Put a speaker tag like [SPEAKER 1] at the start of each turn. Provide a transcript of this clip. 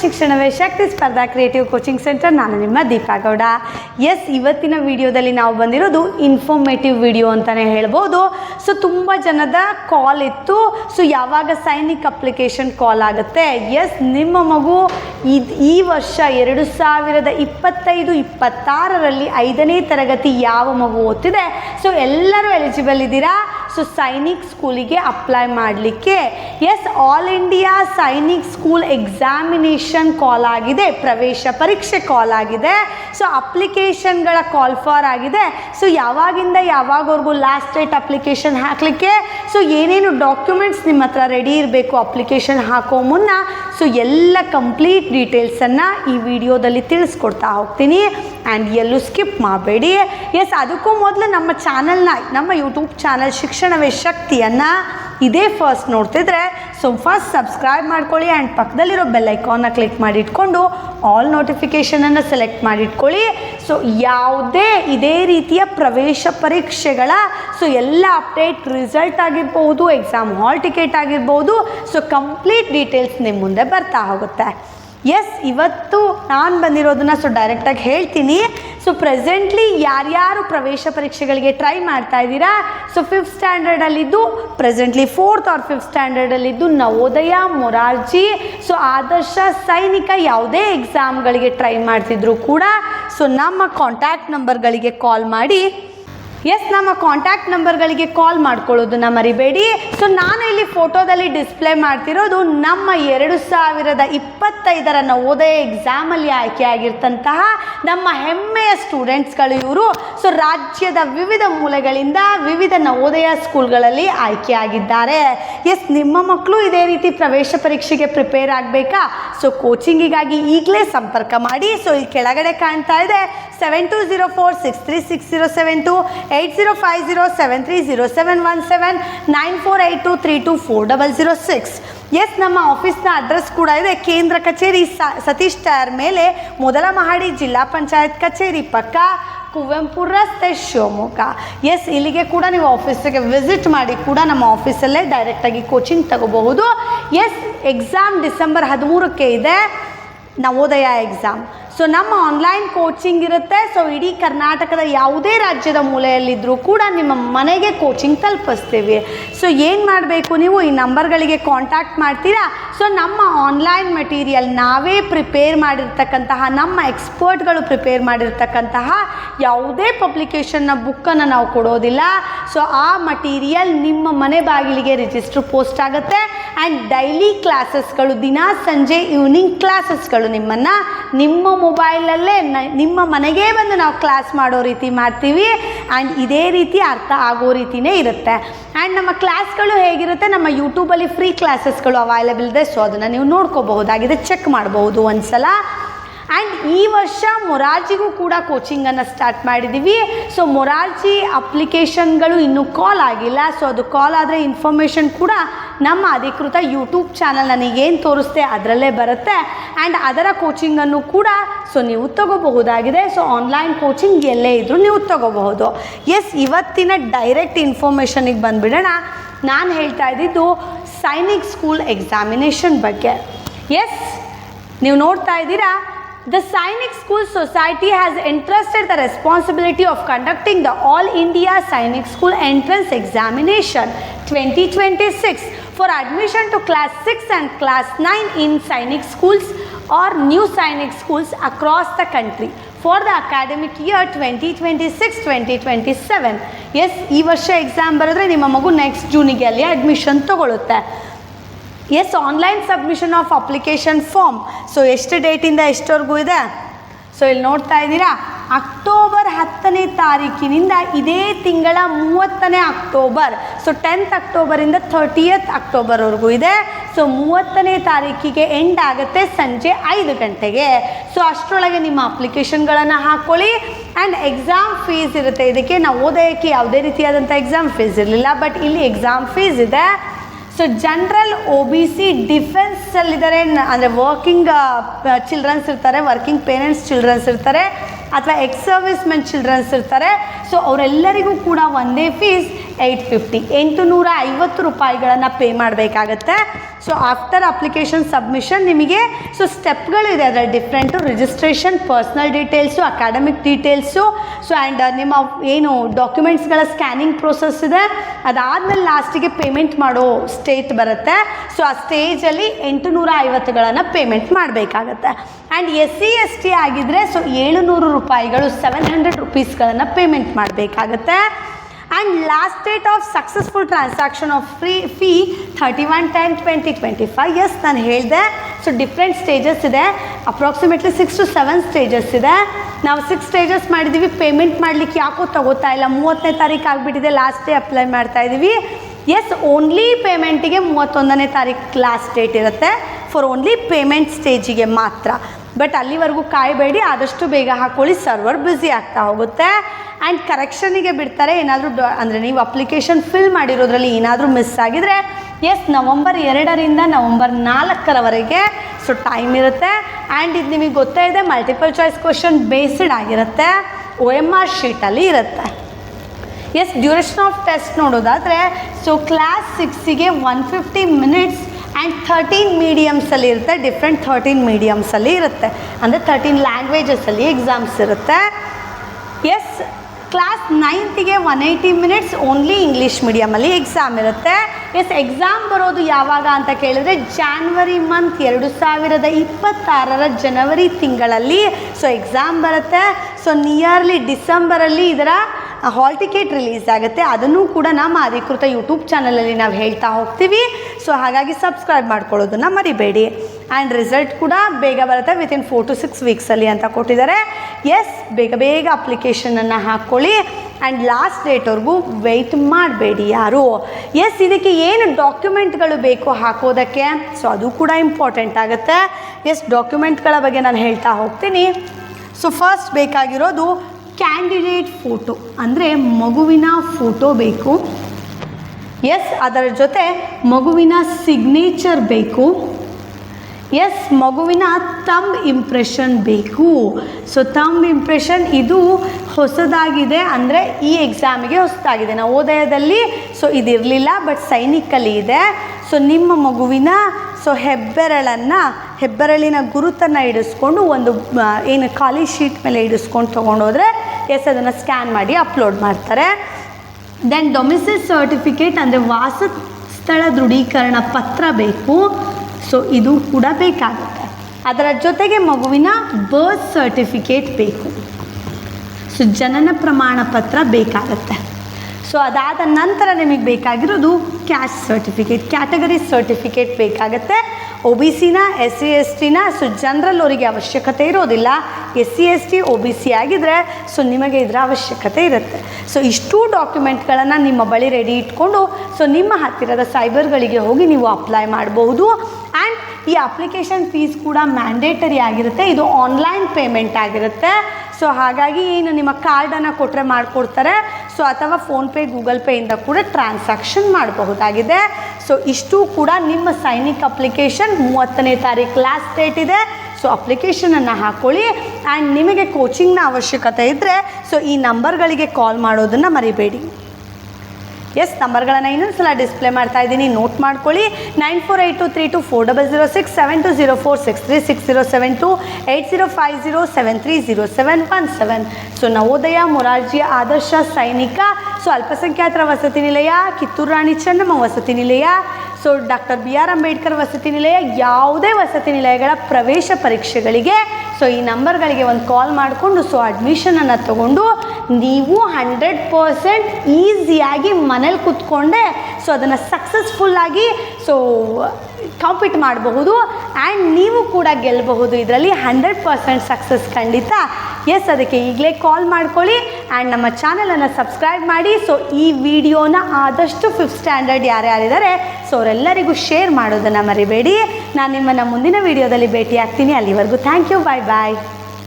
[SPEAKER 1] ಶಿಕ್ಷಣವೇ ಶಕ್ತಿ ಸ್ಪರ್ಧಾ creative coaching centre. ನಾನು ನಿಮ್ಮ ದೀಪಾ ಗೌಡ. ಎಸ್ ಇವತ್ತಿನ ವಿಡಿಯೋದಲ್ಲಿ ನಾವು ಬಂದಿರೋದು ಇನ್ಫಾರ್ಮೇಟಿವ್ ವಿಡಿಯೋ ಅಂತಲೇ ಹೇಳ್ಬೋದು. ಸೊ ತುಂಬ ಜನದ ಕಾಲ್ ಇತ್ತು. ಸೊ ಯಾವಾಗ ಸೈನಿಕ್ ಅಪ್ಲಿಕೇಶನ್ ಕಾಲ್ ಆಗುತ್ತೆ? ಎಸ್ ನಿಮ್ಮ ಮಗು ಇದು ಈ ವರ್ಷ ಎರಡು ಸಾವಿರದ ಇಪ್ಪತ್ತೈದು, ಇಪ್ಪತ್ತಾರರಲ್ಲಿ ಐದನೇ ತರಗತಿ ಯಾವ ಮಗು ಓದ್ತಿದೆ? ಸೊ ಎಲ್ಲರೂ ಎಲಿಜಿಬಲ್ ಇದ್ದೀರಾ? ಸೊ ಸೈನಿಕ್ ಸ್ಕೂಲಿಗೆ ಅಪ್ಲೈ ಮಾಡಲಿಕ್ಕೆ. Yes all India Sainik school examination call ಆಗಿದೆ, ಪ್ರವೇಶ ಪರೀಕ್ಷೆ ಕಾಲ್ ಆಗಿದೆ. ಸೊ ಅಪ್ಲಿಕೇಶನ್ಗಳ ಕಾಲ್ ಫಾರ್ ಆಗಿದೆ. ಸೊ ಯಾವಾಗಿಂದ ಯಾವಾಗವರೆಗೂ ಲಾಸ್ಟ್ ಡೇಟ್ ಅಪ್ಲಿಕೇಶನ್ ಹಾಕಲಿಕ್ಕೆ? ಸೊ ಏನೇನು ಡಾಕ್ಯುಮೆಂಟ್ಸ್ ನಿಮ್ಮ ಹತ್ರ ರೆಡಿ ಇರಬೇಕು ಅಪ್ಲಿಕೇಶನ್ ಹಾಕೋ ಮುನ್ನ? ಸೊ ಎಲ್ಲ ಕಂಪ್ಲೀಟ್ ಡೀಟೇಲ್ಸನ್ನು ಈ ವಿಡಿಯೋದಲ್ಲಿ ತಿಳಿಸ್ಕೊಡ್ತಾ ಹೋಗ್ತೀನಿ. ಆ್ಯಂಡ್ ಎಲ್ಲೂ ಸ್ಕಿಪ್ ಮಾಡಬೇಡಿ. ಎಸ್ ಅದಕ್ಕೂ ಮೊದಲು ನಮ್ಮ ಚಾನಲ್ನ ನಮ್ಮ ಯೂಟ್ಯೂಬ್ ಚಾನಲ್ ಶಿಕ್ಷಣವೇ ಶಕ್ತಿಯನ್ನು ಇದೇ ಫಸ್ಟ್ ನೋಡ್ತಿದ್ರೆ ಸೊ ಫಸ್ಟ್ ಸಬ್ಸ್ಕ್ರೈಬ್ ಮಾಡ್ಕೊಳ್ಳಿ ಆ್ಯಂಡ್ ಪಕ್ಕದಲ್ಲಿರೋ ಬೆಲ್ ಐಕಾನ್ನ ಕ್ಲಿಕ್ ಮಾಡಿ ಇಟ್ಕೊಂಡು ಆಲ್ ನೋಟಿಫಿಕೇಷನನ್ನು ಸೆಲೆಕ್ಟ್ ಮಾಡಿಟ್ಕೊಳ್ಳಿ ಸೊ ಯಾವುದೇ ಇದೇ ರೀತಿಯ ಪ್ರವೇಶ ಪರೀಕ್ಷೆಗಳ ಸೊ ಎಲ್ಲ ಅಪ್ಡೇಟ್ ರಿಸಲ್ಟ್ ಆಗಿರ್ಬೋದು ಎಕ್ಸಾಮ್ ಹಾಲ್ ಟಿಕೆಟ್ ಆಗಿರ್ಬೋದು ಸೊ ಕಂಪ್ಲೀಟ್ ಡೀಟೇಲ್ಸ್ ನಿಮ್ಮ ಮುಂದೆ ಬರ್ತಾ ಹೋಗುತ್ತೆ. ಎಸ್ ಇವತ್ತು ನಾನು ಬಂದಿರೋದನ್ನ ಸೊ ಡೈರೆಕ್ಟಾಗಿ ಹೇಳ್ತೀನಿ. ಸೊ ಪ್ರೆಸೆಂಟ್ಲಿ ಯಾರ್ಯಾರು ಪ್ರವೇಶ ಪರೀಕ್ಷೆಗಳಿಗೆ ಟ್ರೈ ಮಾಡ್ತಾ ಇದ್ದೀರಾ? ಸೊ ಫಿಫ್ತ್ ಸ್ಟ್ಯಾಂಡರ್ಡಲ್ಲಿದ್ದು ಪ್ರೆಸೆಂಟ್ಲಿ ಫೋರ್ತ್ ಆರ್ ಫಿಫ್ತ್ ಸ್ಟ್ಯಾಂಡರ್ಡಲ್ಲಿದ್ದು ನವೋದಯ, ಮೊರಾರ್ಜಿ. ಸೊ ಆದರ್ಶ ಸೈನಿಕ ಯಾವುದೇ ಎಕ್ಸಾಮ್ಗಳಿಗೆ ಟ್ರೈ ಮಾಡ್ತಿದ್ರು ಕೂಡ ಸೊ ನಮ್ಮ ಕಾಂಟ್ಯಾಕ್ಟ್ ನಂಬರ್ಗಳಿಗೆ ಕಾಲ್ ಮಾಡಿ. ಎಸ್ ನಮ್ಮ ಕಾಂಟ್ಯಾಕ್ಟ್ ನಂಬರ್ಗಳಿಗೆ ಕಾಲ್ ಮಾಡ್ಕೊಳ್ಳೋದನ್ನ ಮರಿಬೇಡಿ. ಸೊ ನಾನು ಇಲ್ಲಿ ಫೋಟೋದಲ್ಲಿ ಡಿಸ್ಪ್ಲೇ ಮಾಡ್ತಿರೋದು ನಮ್ಮ ಎರಡು ಸಾವಿರದ ಇಪ್ಪತ್ತೈದರ ನವೋದಯ ಎಕ್ಸಾಮಲ್ಲಿ ಆಯ್ಕೆಯಾಗಿರ್ತಂತಹ ನಮ್ಮ ಹೆಮ್ಮೆಯ ಸ್ಟೂಡೆಂಟ್ಸ್ಗಳು ಇವರು. ಸೊ ರಾಜ್ಯದ ವಿವಿಧ ಮೂಲೆಗಳಿಂದ ವಿವಿಧ ನವೋದಯ ಸ್ಕೂಲ್ಗಳಲ್ಲಿ ಆಯ್ಕೆಯಾಗಿದ್ದಾರೆ ಎಸ್ ನಿಮ್ಮ ಮಕ್ಕಳು ಇದೇ ರೀತಿ ಪ್ರವೇಶ ಪರೀಕ್ಷೆಗೆ ಪ್ರಿಪೇರ್ ಆಗಬೇಕಾ? ಸೊ ಕೋಚಿಂಗಿಗಾಗಿ ಈಗಲೇ ಸಂಪರ್ಕ ಮಾಡಿ. ಸೊ ಇಲ್ಲಿ ಕೆಳಗಡೆ ಕಾಣ್ತಾ ಇದೆ. Seven two zero four six three six zero seven two eight zero five zero seven three zero seven one seven nine four eight two three two four double zero six. Yes ನಮ್ಮ ಆಫೀಸ್ನ address ಕೂಡ ಇದೆ. ಕೇಂದ್ರ ಕಚೇರಿ Satish tyre ಮೇಲೆ ಮೊದಲ ಮಹಡಿ ಜಿಲ್ಲಾ ಪಂಚಾಯತ್ ಕಚೇರಿ ಪಕ್ಕ ಕುವೆಂಪು ರಸ್ತೆ ಶಿವಮೊಗ್ಗ. ಎಸ್ ಇಲ್ಲಿಗೆ ಕೂಡ ನೀವು ಆಫೀಸಿಗೆ ವಿಸಿಟ್ ಮಾಡಿ ಕೂಡ ನಮ್ಮ ಆಫೀಸಲ್ಲೇ ಡೈರೆಕ್ಟಾಗಿ ಕೋಚಿಂಗ್ ತಗೋಬಹುದು. ಎಸ್ ಎಕ್ಸಾಮ್ ಡಿಸೆಂಬರ್ ಹದಿಮೂರಕ್ಕೆ ಇದೆ. ನವೋದಯ ಎಕ್ಸಾಮ್ ಸೊ ನಮ್ಮ ಆನ್ಲೈನ್ ಕೋಚಿಂಗ್ ಇರುತ್ತೆ. ಸೊ ಇಡೀ ಕರ್ನಾಟಕದ ಯಾವುದೇ ರಾಜ್ಯದ ಮೂಲೆಯಲ್ಲಿದ್ದರೂ ಕೂಡ ನಿಮ್ಮ ಮನೆಗೆ ಕೋಚಿಂಗ್ ತಲುಪಿಸ್ತೀವಿ. ಸೊ ಏನು ಮಾಡಬೇಕು ನೀವು? ಈ ನಂಬರ್ಗಳಿಗೆ ಕಾಂಟ್ಯಾಕ್ಟ್ ಮಾಡ್ತೀರಾ? ಸೊ ನಮ್ಮ ಆನ್ಲೈನ್ ಮೆಟೀರಿಯಲ್ ನಾವೇ ಪ್ರಿಪೇರ್ ಮಾಡಿರ್ತಕ್ಕಂತಹ, ನಮ್ಮ ಎಕ್ಸ್ಪರ್ಟ್ಗಳು ಪ್ರಿಪೇರ್ ಮಾಡಿರ್ತಕ್ಕಂತಹ ಯಾವುದೇ ಪಬ್ಲಿಕೇಶನ್ನ ಬುಕ್ಕನ್ನು ನಾವು ಕೊಡೋದಿಲ್ಲ. ಸೊ ಆ ಮಟೀರಿಯಲ್ ನಿಮ್ಮ ಮನೆ ಬಾಗಿಲಿಗೆ ರಿಜಿಸ್ಟರ್ ಪೋಸ್ಟ್ ಆಗುತ್ತೆ. ಆ್ಯಂಡ್ ಡೈಲಿ ಕ್ಲಾಸಸ್ಗಳು ದಿನ ಸಂಜೆ ಈವ್ನಿಂಗ್ ಕ್ಲಾಸಸ್ಗಳು ನಿಮ್ಮನ್ನು ನಿಮ್ಮ ಮೊಬೈಲಲ್ಲೇ ನಿಮ್ಮ ಮನೆಗೇ ಬಂದು ನಾವು ಕ್ಲಾಸ್ ಮಾಡೋ ರೀತಿ ಮಾಡ್ತೀವಿ. ಆ್ಯಂಡ್ ಇದೇ ರೀತಿ ಅರ್ಥ ಆಗೋ ರೀತಿಯೇ ಇರುತ್ತೆ. ಆ್ಯಂಡ್ ನಮ್ಮ ಕ್ಲಾಸ್ಗಳು ಹೇಗಿರುತ್ತೆ? ನಮ್ಮ ಯೂಟ್ಯೂಬಲ್ಲಿ ಫ್ರೀ ಕ್ಲಾಸಸ್ಗಳು ಅವೈಲೇಬಲ್ ಇದೆ. ಸೊ ಅದನ್ನು ನೀವು ನೋಡ್ಕೋಬಹುದಾಗಿದೆ. ಚೆಕ್ ಮಾಡಬಹುದು ಒಂದ್ಸಲ. ಆ್ಯಂಡ್ ಈ ವರ್ಷ ಮೊರಾರ್ಜಿಗೂ ಕೂಡ ಕೋಚಿಂಗನ್ನು ಸ್ಟಾರ್ಟ್ ಮಾಡಿದ್ದೀವಿ ಸೊ ಮೊರಾರ್ಜಿ ಅಪ್ಲಿಕೇಶನ್ಗಳು ಇನ್ನೂ ಕಾಲ್ ಆಗಿಲ್ಲ. ಸೊ ಅದು ಕಾಲ್ ಆದರೆ ಇನ್ಫಾರ್ಮೇಷನ್ ಕೂಡ ನಮ್ಮ ಅಧಿಕೃತ ಯೂಟ್ಯೂಬ್ ಚಾನಲ್ ನನಗೇನು ತೋರಿಸ್ತೆ ಅದರಲ್ಲೇ ಬರುತ್ತೆ. ಆ್ಯಂಡ್ ಅದರ ಕೋಚಿಂಗನ್ನು ಕೂಡ ಸೊ ನೀವು ತಗೋಬಹುದಾಗಿದೆ. ಸೊ ಆನ್ಲೈನ್ ಕೋಚಿಂಗ್ ಎಲ್ಲೇ ಇದ್ದರೂ ನೀವು ತಗೋಬಹುದು. ಎಸ್ ಇವತ್ತಿನ ಡೈರೆಕ್ಟ್ ಇನ್ಫಾರ್ಮೇಷನಿಗೆ ಬಂದುಬಿಡೋಣ. ನಾನು ಹೇಳ್ತಾ ಇದ್ದಿದ್ದು ಸೈನಿಕ್ ಸ್ಕೂಲ್ ಎಕ್ಸಾಮಿನೇಷನ್ ಬಗ್ಗೆ. ಎಸ್ ನೀವು ನೋಡ್ತಾ ಇದ್ದೀರಾ? The Sainik School Society has entrusted the responsibility of conducting the All India Sainik School Entrance Examination 2026 for admission to class 6 and class 9 in Sainik schools or new Sainik schools across the country for the academic year 2026-2027 yes ಈ ವರ್ಷ exam ಬರೆದ್ರೆ ನಿಮ್ಮ ಮಗು next ಜೂನಿಗೆ ಅಲ್ಲಿ admission ತಗೊಳುತ್ತೆ yes online submission of application form so ಎಷ್ಟು ಡೇಟಿಂದ ಎಷ್ಟವರೆಗೂ ಇದೆ? ಸೊ ಇಲ್ಲಿ ನೋಡ್ತಾ ಇದ್ದೀರಾ? ಅಕ್ಟೋಬರ್ ಹತ್ತನೇ ತಾರೀಕಿನಿಂದ ಇದೇ ತಿಂಗಳ ಮೂವತ್ತನೇ ಅಕ್ಟೋಬರ್ ಸೊ ಟೆಂತ್ ಅಕ್ಟೋಬರಿಂದ ಥರ್ಟಿಯತ್ ಅಕ್ಟೋಬರ್ವರೆಗೂ ಇದೆ. ಸೊ ಮೂವತ್ತನೇ ತಾರೀಕಿಗೆ ಎಂಡ್ ಆಗುತ್ತೆ ಸಂಜೆ ಐದು ಗಂಟೆಗೆ. ಸೊ ಅಷ್ಟರೊಳಗೆ ನಿಮ್ಮ ಅಪ್ಲಿಕೇಶನ್ಗಳನ್ನು ಹಾಕ್ಕೊಳ್ಳಿ ಆ್ಯಂಡ್ ಎಕ್ಸಾಮ್ ಫೀಸ್ ಇರುತ್ತೆ. ಇದಕ್ಕೆ ನಾವು ಓದೋಕ್ಕೆ ಯಾವುದೇ ರೀತಿಯಾದಂಥ ಎಕ್ಸಾಮ್ ಫೀಸ್ ಇರಲಿಲ್ಲ. ಬಟ್ ಇಲ್ಲಿ ಎಕ್ಸಾಮ್ ಫೀಸ್ ಇದೆ. So general O B C ಡಿಫೆನ್ಸಲ್ಲಿದ್ದಾರೆ ಅಂದರೆ ವರ್ಕಿಂಗ್ ಚಿಲ್ಡ್ರನ್ಸ್ ಇರ್ತಾರೆ ವರ್ಕಿಂಗ್ ಪೇರೆಂಟ್ಸ್ ಚಿಲ್ಡ್ರನ್ಸ್ ಇರ್ತಾರೆ. ಅಥವಾ ಎಕ್ಸ್ ಸರ್ವಿಸ್ ಮೆನ್ ಚಿಲ್ಡ್ರನ್ಸ್ ಇರ್ತಾರೆ. ಸೊ ಅವರೆಲ್ಲರಿಗೂ ಕೂಡ ಒಂದೇ ಫೀಸ್ ಏಯ್ಟ್ ಫಿಫ್ಟಿ ಎಂಟು ನೂರ ಐವತ್ತು ರೂಪಾಯಿಗಳನ್ನು ಪೇ ಮಾಡಬೇಕಾಗತ್ತೆ. ಸೊ ಆಫ್ಟರ್ ಅಪ್ಲಿಕೇಶನ್ ಸಬ್ಮಿಷನ್ ನಿಮಗೆ ಸೊ ಸ್ಟೆಪ್ಗಳಿದೆ ಅದರಲ್ಲಿ different registration personal details academic details so and ನಿಮ್ಮ ಏನು ಡಾಕ್ಯುಮೆಂಟ್ಸ್ಗಳ ಸ್ಕ್ಯಾನಿಂಗ್ ಪ್ರೋಸೆಸ್ ಇದೆ. ಅದಾದಮೇಲೆ ಲಾಸ್ಟಿಗೆ ಪೇಮೆಂಟ್ ಮಾಡೋ ಸ್ಟೇಟ್ ಬರುತ್ತೆ. ಸೊ ಆ ಸ್ಟೇಜಲ್ಲಿ ಎಂಟು ನೂರ ಐವತ್ತುಗಳನ್ನು ಪೇಮೆಂಟ್ ಮಾಡಬೇಕಾಗತ್ತೆ. And S C S T ಆಗಿದ್ದರೆ ಸೊ ಏಳುನೂರು ರೂಪಾಯಿಗಳು ಸೆವೆನ್ ಹಂಡ್ರೆಡ್ ರುಪೀಸ್ಗಳನ್ನು ಪೇಮೆಂಟ್ ಮಾಡಬೇಕಾಗತ್ತೆ. And last date of successful transaction of free fee thirty one ten twenty twenty five yes ನಾನು ಹೇಳಿದೆ. ಸೊ ಡಿಫ್ರೆಂಟ್ ಸ್ಟೇಜಸ್ ಇದೆ. Approximately six to seven stages ಇದೆ. ನಾವು ಸಿಕ್ಸ್ ಸ್ಟೇಜಸ್ ಮಾಡಿದ್ದೀವಿ ಪೇಮೆಂಟ್ ಮಾಡಲಿಕ್ಕೆ ಯಾಕೋ ತಗೋತಾ ಇಲ್ಲ. ಮೂವತ್ತನೇ ತಾರೀಕು ಆಗಿಬಿಟ್ಟಿದೆ. ಲಾಸ್ಟ್ ಡೇ ಅಪ್ಲೈ ಮಾಡ್ತಾ ಇದ್ದೀವಿ ಎಸ್ ಓನ್ಲಿ ಪೇಮೆಂಟಿಗೆ ಮೂವತ್ತೊಂದನೇ ತಾರೀಕು ಲಾಸ್ಟ್ ಡೇಟ್ ಇರುತ್ತೆ. ಫಾರ್ ಓನ್ಲಿ ಪೇಮೆಂಟ್ ಸ್ಟೇಜಿಗೆ ಮಾತ್ರ. ಬಟ್ ಅಲ್ಲಿವರೆಗೂ ಕಾಯಬೇಡಿ, ಆದಷ್ಟು ಬೇಗ ಹಾಕೊಳ್ಳಿ ಸರ್ವರ್ ಬ್ಯುಸಿ ಆಗ್ತಾ ಹೋಗುತ್ತೆ. ಆ್ಯಂಡ್ ಕರೆಕ್ಷನಿಗೆ ಬಿಡ್ತಾರೆ, ಏನಾದರೂ ಡ, ಅಂದರೆ ನೀವು ಅಪ್ಲಿಕೇಶನ್ ಫಿಲ್ ಮಾಡಿರೋದ್ರಲ್ಲಿ ಏನಾದರೂ ಮಿಸ್ ಆಗಿದರೆ ಎಸ್ ನವಂಬರ್ ಎರಡರಿಂದ ನವಂಬರ್ ನಾಲ್ಕರವರೆಗೆ ಸೊ ಟೈಮ್ ಇರುತ್ತೆ. ಆ್ಯಂಡ್ ಇದು ನಿಮಗೆ ಗೊತ್ತೇ ಇದೆ ಮಲ್ಟಿಪಲ್ ಚಾಯ್ಸ್ ಕ್ವಶನ್ ಬೇಸ್ಡ್ ಆಗಿರುತ್ತೆ. ಒ ಎಂ ಆರ್ ಶೀಟಲ್ಲಿ ಇರುತ್ತೆ. ಎಸ್ ಡ್ಯೂರೇಷನ್ ಆಫ್ ಟೆಸ್ಟ್ ನೋಡೋದಾದರೆ so class ಸಿಕ್ಸಿಗೆ one fifty minutes and thirteen ಮೀಡಿಯಮ್ಸಲ್ಲಿ ಇರುತ್ತೆ. ಡಿಫ್ರೆಂಟ್ ಥರ್ಟೀನ್ ಮೀಡಿಯಮ್ಸಲ್ಲಿ ಇರುತ್ತೆ. ಅಂದರೆ ಥರ್ಟೀನ್ ಲ್ಯಾಂಗ್ವೇಜಸಲ್ಲಿ ಎಕ್ಸಾಮ್ಸ್ ಇರುತ್ತೆ. Yes class ನೈನ್ತಿಗೆ one eighty minutes only English ಮೀಡಿಯಮಲ್ಲಿ exam ಇರುತ್ತೆ. ಎಸ್ ಎಕ್ಸಾಮ್ ಬರೋದು ಯಾವಾಗ ಅಂತ ಕೇಳಿದ್ರೆ ಜಾನ್ವರಿ ಮಂತ್ ಎರಡು ಸಾವಿರದ ಇಪ್ಪತ್ತಾರರ ಜನವರಿ ತಿಂಗಳಲ್ಲಿ. ಸೊ ಎಕ್ಸಾಮ್ ಬರುತ್ತೆ. ಸೊ ನಿಯರ್ಲಿ ಡಿಸೆಂಬರಲ್ಲಿ ಇದರ ಹಾಲ್ ಟಿಕೆಟ್ ರಿಲೀಸ್ ಆಗುತ್ತೆ. ಅದನ್ನು ಕೂಡ ನಮ್ಮ ಅಧಿಕೃತ ಯೂಟ್ಯೂಬ್ ಚಾನಲಲ್ಲಿ ನಾವು ಹೇಳ್ತಾ ಹೋಗ್ತೀವಿ. ಸೊ ಹಾಗಾಗಿ ಸಬ್ಸ್ಕ್ರೈಬ್ ಮಾಡ್ಕೊಳ್ಳೋದನ್ನು ಮರಿಬೇಡಿ. ಆ್ಯಂಡ್ ರಿಸಲ್ಟ್ ಕೂಡ ಬೇಗ ಬರುತ್ತೆ ವಿತಿನ್ ಫೋರ್ ಟು ಸಿಕ್ಸ್ ವೀಕ್ಸಲ್ಲಿ ಅಂತ ಕೊಟ್ಟಿದ್ದಾರೆ. ಎಸ್ ಬೇಗ ಬೇಗ ಅಪ್ಲಿಕೇಶನನ್ನು ಹಾಕ್ಕೊಳ್ಳಿ. ಆ್ಯಂಡ್ ಲಾಸ್ಟ್ ಡೇಟ್ವರೆಗೂ ವೆಯ್ಟ್ ಮಾಡಬೇಡಿ ಯಾರು. ಎಸ್ ಇದಕ್ಕೆ ಏನು ಡಾಕ್ಯುಮೆಂಟ್ಗಳು ಬೇಕು ಹಾಕೋದಕ್ಕೆ? ಸೊ ಅದು ಕೂಡ ಇಂಪಾರ್ಟೆಂಟ್ ಆಗುತ್ತೆ. ಎಸ್ ಡಾಕ್ಯುಮೆಂಟ್ಗಳ ಬಗ್ಗೆ ನಾನು ಹೇಳ್ತಾ ಹೋಗ್ತೀನಿ. ಸೊ ಫಸ್ಟ್ ಬೇಕಾಗಿರೋದು ಕ್ಯಾಂಡಿಡೇಟ್ ಫೋಟೋ ಅಂದರೆ ಮಗುವಿನ ಫೋಟೋ ಬೇಕು. ಎಸ್, ಅದರ ಜೊತೆ ಮಗುವಿನ ಸಿಗ್ನೇಚರ್ ಬೇಕು. ಎಸ್, ಮಗುವಿನ ತಮ್ ಇಂಪ್ರೆಷನ್ ಬೇಕು. ಸೊ ತಮ್ ಇಂಪ್ರೆಷನ್ ಇದು ಹೊಸದಾಗಿದೆ ಅಂದರೆ ಈ ಎಕ್ಸಾಮಿಗೆ ಹೊಸದಾಗಿದೆ. ನವೋದಯದಲ್ಲಿ ಸೊ ಇದಿರಲಿಲ್ಲ ಬಟ್ ಸೈನಿಕಲ್ಲಿ ಇದೆ. ಸೊ ನಿಮ್ಮ ಮಗುವಿನ ಸೊ ಹೆಬ್ಬೆರಳನ್ನು, ಹೆಬ್ಬೆರಳಿನ ಗುರುತನ್ನು ಇಡಿಸ್ಕೊಂಡು ಒಂದು ಏನು ಖಾಲಿ ಶೀಟ್ ಮೇಲೆ ಇಡಿಸ್ಕೊಂಡು ತೊಗೊಂಡೋದ್ರೆ, ಎಸ್, ಅದನ್ನು ಸ್ಕ್ಯಾನ್ ಮಾಡಿ ಅಪ್ಲೋಡ್ ಮಾಡ್ತಾರೆ. ದೆನ್ ಡೊಮಿಸೈಲ್ ಸರ್ಟಿಫಿಕೇಟ್ ಅಂದರೆ ವಾಸಸ್ಥಳ ದೃಢೀಕರಣ ಪತ್ರ ಬೇಕು. ಸೊ ಇದು ಕೂಡ ಬೇಕಾಗುತ್ತೆ. ಅದರ ಜೊತೆಗೆ ಮಗುವಿನ ಬರ್ತ್ ಸರ್ಟಿಫಿಕೇಟ್ ಬೇಕು. ಸೊ ಜನನ ಪ್ರಮಾಣ ಪತ್ರ ಬೇಕಾಗುತ್ತೆ. ಸೊ ಅದಾದ ನಂತರ ನಿಮಗೆ ಬೇಕಾಗಿರೋದು ಕ್ಯಾಸ್ಟ್ ಸರ್ಟಿಫಿಕೇಟ್ ಕ್ಯಾಟಗರಿ ಸರ್ಟಿಫಿಕೇಟ್ ಬೇಕಾಗತ್ತೆ. ಒ ಬಿ ಸಿನ, ಎಸ್ ಸಿ ಎಸ್ ಟಿನ ಸೊ ಜನರಲ್ ಅವರಿಗೆ ಅವಶ್ಯಕತೆ ಇರೋದಿಲ್ಲ. S C S T O B C ಆಗಿದ್ದರೆ ಸೊ ನಿಮಗೆ ಇದರ ಅವಶ್ಯಕತೆ ಇರುತ್ತೆ. ಸೊ ಇಷ್ಟು ಡಾಕ್ಯುಮೆಂಟ್ಗಳನ್ನು ನಿಮ್ಮ ಬಳಿ ರೆಡಿ ಇಟ್ಕೊಂಡು ಸೊ ನಿಮ್ಮ ಹತ್ತಿರದ ಸೈಬರ್ಗಳಿಗೆ ಹೋಗಿ ನೀವು ಅಪ್ಲೈ ಮಾಡಬಹುದು ಆ್ಯಂಡ್ ಈ ಅಪ್ಲಿಕೇಶನ್ ಫೀಸ್ ಕೂಡ ಮ್ಯಾಂಡೇಟರಿ ಆಗಿರುತ್ತೆ. ಇದು ಆನ್ಲೈನ್ ಪೇಮೆಂಟ್ ಆಗಿರುತ್ತೆ. ಸೊ ಹಾಗಾಗಿ ಏನು ನಿಮ್ಮ ಕಾರ್ಡನ್ನು ಕೊಟ್ಟರೆ ಮಾಡಿಕೊಡ್ತಾರೆ. ಸೊ ಅಥವಾ ಫೋನ್ಪೇ ಗೂಗಲ್ ಪೇಯಿಂದ ಕೂಡ ಟ್ರಾನ್ಸಾಕ್ಷನ್ ಮಾಡಬಹುದಾಗಿದೆ. ಸೊ ಇಷ್ಟು ಕೂಡ ನಿಮ್ಮ ಸೈನಿಕ್ ಅಪ್ಲಿಕೇಶನ್ ಮೂವತ್ತನೇ ತಾರೀಕು ಲಾಸ್ಟ್ ಡೇಟ್ ಇದೆ. ಸೊ ಅಪ್ಲಿಕೇಶನನ್ನು ಹಾಕ್ಕೊಳ್ಳಿ ಆ್ಯಂಡ್ ನಿಮಗೆ ಕೋಚಿಂಗ್ನ ಅವಶ್ಯಕತೆ ಇದ್ದರೆ ಸೊ ಈ ನಂಬರ್ಗಳಿಗೆ ಕಾಲ್ ಮಾಡೋದನ್ನು ಮರಿಬೇಡಿ. ಎಸ್ ನಂಬರ್ಗಳನ್ನು ಇನ್ನೊಂದು ಸಲ ಡಿಸ್ಪ್ಲೇ ಮಾಡ್ತಾ ಇದ್ದೀನಿ. ನೋಟ್ ಮಾಡ್ಕೊಳ್ಳಿ. Nine four eight two three two four double zero six seven two zero four six three six zero seven two eight zero five zero seven three zero seven one seven so Navodaya Morarji Adarsha Sainik. So ಅಲ್ಪಸಂಖ್ಯಾತರ ವಸತಿ ನಿಲಯ, ಕಿತ್ತೂರು ರಾಣಿ ಚೆನ್ನಮ್ಮ ವಸತಿ ನಿಲಯ. So doctor B R Ambedkar ವಸತಿ ನಿಲಯ, ಯಾವುದೇ ವಸತಿ ನಿಲಯಗಳ ಪ್ರವೇಶ ಪರೀಕ್ಷೆಗಳಿಗೆ. ಸೊ ಈ ನಂಬರ್ಗಳಿಗೆ ಒಂದು ಕಾಲ್ ಮಾಡಿಕೊಂಡು ಸೊ ಅಡ್ಮಿಷನನ್ನು ತಗೊಂಡು ನೀವು ಹಂಡ್ರೆಡ್ ಪರ್ಸೆಂಟ್ ಈಸಿಯಾಗಿ ಮನೇಲಿ ಕುತ್ಕೊಂಡೆ ಸೊ ಅದನ್ನು ಸಕ್ಸಸ್ಫುಲ್ಲಾಗಿ ಸೊ ಕಾಂಪೀಟ್ ಮಾಡಬಹುದು ಆ್ಯಂಡ್ ನೀವು ಕೂಡ ಗೆಲ್ಲಬಹುದು ಇದರಲ್ಲಿ ಹಂಡ್ರೆಡ್ ಪರ್ಸೆಂಟ್ ಸಕ್ಸಸ್ ಖಂಡಿತ. ಎಸ್ ಅದಕ್ಕೆ ಈಗಲೇ ಕಾಲ್ ಮಾಡ್ಕೊಳ್ಳಿ ಆ್ಯಂಡ್ ನಮ್ಮ ಚಾನಲನ್ನು ಸಬ್ಸ್ಕ್ರೈಬ್ ಮಾಡಿ. ಸೊ ಈ ವಿಡಿಯೋನ ಆದಷ್ಟು ಫಿಫ್ತ್ ಸ್ಟ್ಯಾಂಡರ್ಡ್ ಯಾರ್ಯಾರಿದ್ದಾರೆ ಸೊ ಅವರೆಲ್ಲರಿಗೂ ಶೇರ್ ಮಾಡೋದನ್ನು ಮರಿಬೇಡಿ. ನಾನು ನಿಮ್ಮನ್ನು ಮುಂದಿನ ವಿಡಿಯೋದಲ್ಲಿ ಭೇಟಿ ಆಗ್ತೀನಿ ಅಲ್ಲಿವರೆಗೂ ಥ್ಯಾಂಕ್ ಯು ಬಾಯ್ ಬಾಯ್